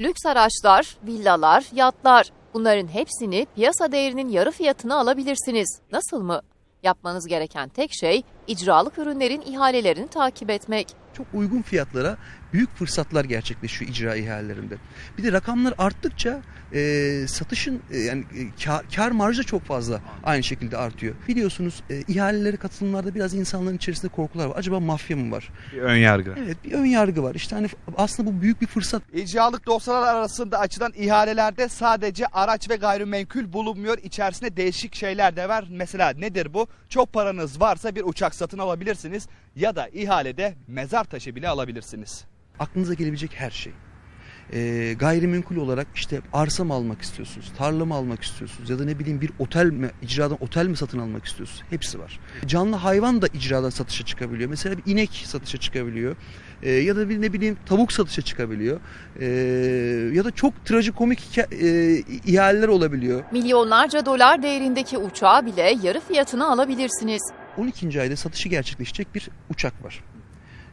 Lüks araçlar, villalar, yatlar. Bunların hepsini piyasa değerinin yarı fiyatına alabilirsiniz. Nasıl mı? Yapmanız gereken tek şey icralık ürünlerin ihalelerini takip etmek. Çok uygun fiyatlara büyük fırsatlar gerçekleşiyor icra ihalelerinde. Bir de rakamlar arttıkça e, satışın e, yani e, kar, kar marjı da çok fazla aynı şekilde artıyor. Biliyorsunuz e, ihalelere katılımlarda biraz insanların içerisinde korkular var. Acaba mafya mı var? Bir ön yargı. Evet bir ön yargı var. İşte hani aslında bu büyük bir fırsat. İcralık dosyalar arasında açılan ihalelerde sadece araç ve gayrimenkul bulunmuyor. İçerisinde değişik şeyler de var. Mesela nedir bu? Çok paranız varsa bir uçak satın alabilirsiniz ya da ihalede mezar taşı bile alabilirsiniz. Aklınıza gelebilecek her şey. E, gayrimenkul olarak işte arsa mı almak istiyorsunuz, tarla mı almak istiyorsunuz ya da ne bileyim bir otel mi, icradan otel mi satın almak istiyorsunuz? Hepsi var. Canlı hayvan da icradan satışa çıkabiliyor. Mesela bir inek satışa çıkabiliyor. E, ya da bir ne bileyim tavuk satışa çıkabiliyor. E, ya da çok trajikomik e, ihaleler olabiliyor. Milyonlarca dolar değerindeki uçağı bile yarı fiyatına alabilirsiniz. 12. ayda satışı gerçekleşecek bir uçak var.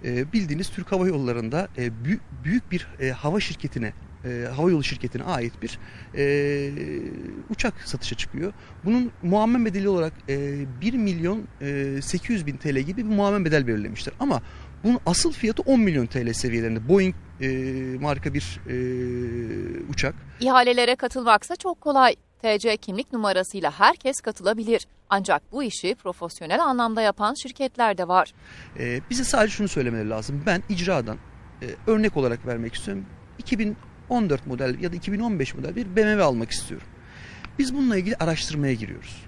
E, bildiğiniz Türk Hava Yolları'nda e, bü- büyük bir e, hava şirketine, e, hava yolu şirketine ait bir uçak satışa çıkıyor. Bunun muammen bedeli olarak e, 1 milyon e, 800 bin TL gibi bir muammen bedel belirlemişler. Ama bunun asıl fiyatı 10 milyon TL seviyelerinde. Boeing e, marka bir e, uçak. İhalelere katılmaksa çok kolay. TC kimlik numarasıyla herkes katılabilir. Ancak bu işi profesyonel anlamda yapan şirketler de var. Ee, bize sadece şunu söylemeleri lazım. Ben icradan e, örnek olarak vermek istiyorum. 2014 model ya da 2015 model bir BMW almak istiyorum. Biz bununla ilgili araştırmaya giriyoruz.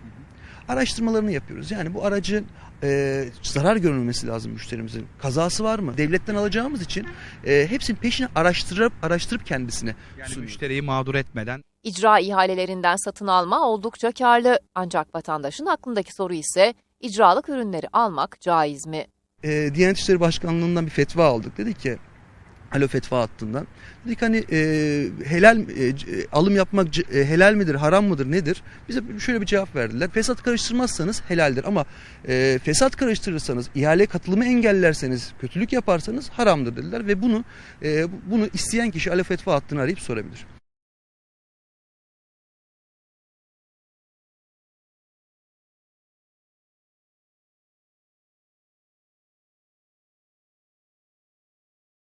Araştırmalarını yapıyoruz. Yani bu aracın e, zarar görülmesi lazım müşterimizin. Kazası var mı? Devletten alacağımız için e, hepsinin peşine araştırıp araştırıp kendisine Yani sunuyoruz. müşteriyi mağdur etmeden İcra ihalelerinden satın alma oldukça karlı. Ancak vatandaşın aklındaki soru ise icralık ürünleri almak caiz mi? e, Diyanet İşleri Başkanlığı'ndan bir fetva aldık. Dedi ki Alo fetva hattından. Dedik hani e, helal e, alım yapmak e, helal midir, haram mıdır, nedir? Bize şöyle bir cevap verdiler. Fesat karıştırmazsanız helaldir ama e, fesat karıştırırsanız, ihale katılımı engellerseniz, kötülük yaparsanız haramdır dediler ve bunu e, bunu isteyen kişi Alo fetva hattını arayıp sorabilir.